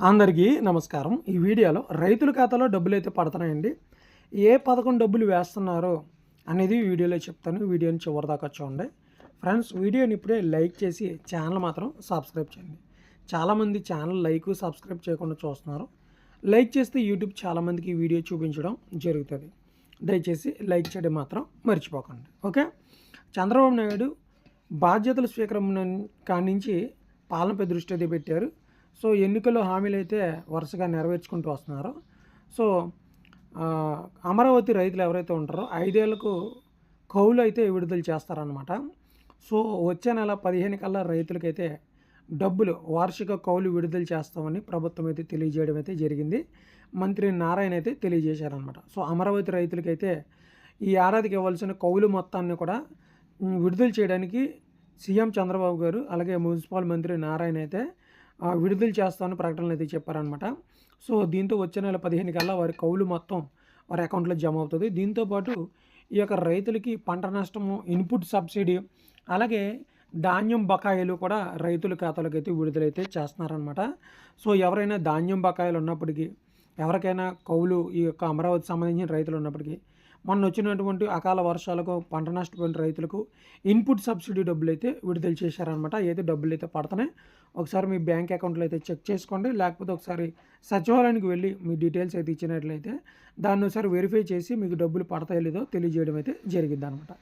అందరికీ నమస్కారం. ఈ వీడియోలో రైతుల ఖాతాలో డబ్బులు అయితే పడుతున్నాయండి. ఏ పథకం డబ్బులు వేస్తున్నారో అనేది వీడియోలో చెప్తాను. వీడియోని చివరి దాకా చూడండి. ఫ్రెండ్స్ వీడియోని ఇప్పుడే లైక్ చేసి ఛానల్ మాత్రం సబ్స్క్రైబ్ చేయండి. చాలామంది ఛానల్ లైక్ సబ్స్క్రైబ్ చేయకుండా చూస్తున్నారు. లైక్ చేస్తే యూట్యూబ్ చాలామందికి వీడియో చూపించడం జరుగుతుంది. దయచేసి లైక్ చేయడం మాత్రం మర్చిపోకండి. ఓకే? చంద్రబాబు నాయుడు బాధ్యతల స్వీకరణ కానించి పాలనపై దృష్టి అయితే పెట్టారు. సో ఎన్నికల్లో హామీలు అయితే వరుసగా నెరవేర్చుకుంటూ వస్తున్నారు. సో అమరావతి రైతులు ఎవరైతే ఉంటారో ఐదేళ్ళకు కౌలు అయితే విడుదల చేస్తారనమాట సో వచ్చే నెల పదిహేను కల్లా రైతులకైతే డబ్బులు వార్షిక కౌలు విడుదల చేస్తామని ప్రభుత్వం అయితే తెలియజేయడం అయితే జరిగింది. మంత్రి నారాయణ అయితే తెలియజేశారనమాట సో అమరావతి రైతులకైతే ఈ ఏడాదికి ఇవ్వాల్సిన కౌలు మొత్తాన్ని కూడా విడుదల చేయడానికి సీఎం చంద్రబాబు గారు అలాగే మున్సిపల్ మంత్రి నారాయణ అయితే విడుదల చేస్తామని ప్రకటనలు అయితే చెప్పారనమాట సో దీంతో వచ్చే నెల పదిహేను కల్లా వారి కౌలు మొత్తం వారి అకౌంట్లో జమ అవుతుంది. దీంతోపాటు ఈ యొక్క రైతులకి పంట నష్టము ఇన్పుట్ సబ్సిడీ అలాగే ధాన్యం బకాయిలు కూడా రైతుల ఖాతాలకు అయితే విడుదలైతే చేస్తున్నారనమాట సో ఎవరైనా ధాన్యం బకాయిలు ఉన్నప్పటికీ ఎవరికైనా కౌలు ఈ యొక్క అమరావతి సంబంధించిన రైతులు ఉన్నప్పటికీ మొన్న వచ్చినటువంటి అకాల వర్షాలకు పంట నష్టపోయిన రైతులకు ఇన్పుట్ సబ్సిడీ డబ్బులు అయితే విడుదల చేశారనమాట అయితే డబ్బులు అయితే పడుతున్నాయి ఒకసారి మీ బ్యాంక్ అకౌంట్లో అయితే చెక్ చేసుకోండి. లేకపోతే ఒకసారి సచివాలయానికి వెళ్ళి మీ డీటెయిల్స్ అయితే ఇచ్చినట్లయితే దాన్ని ఒకసారి వెరిఫై చేసి మీకు డబ్బులు పడతాయో లేదో తెలియజేయడం అయితే జరిగింది అనమాట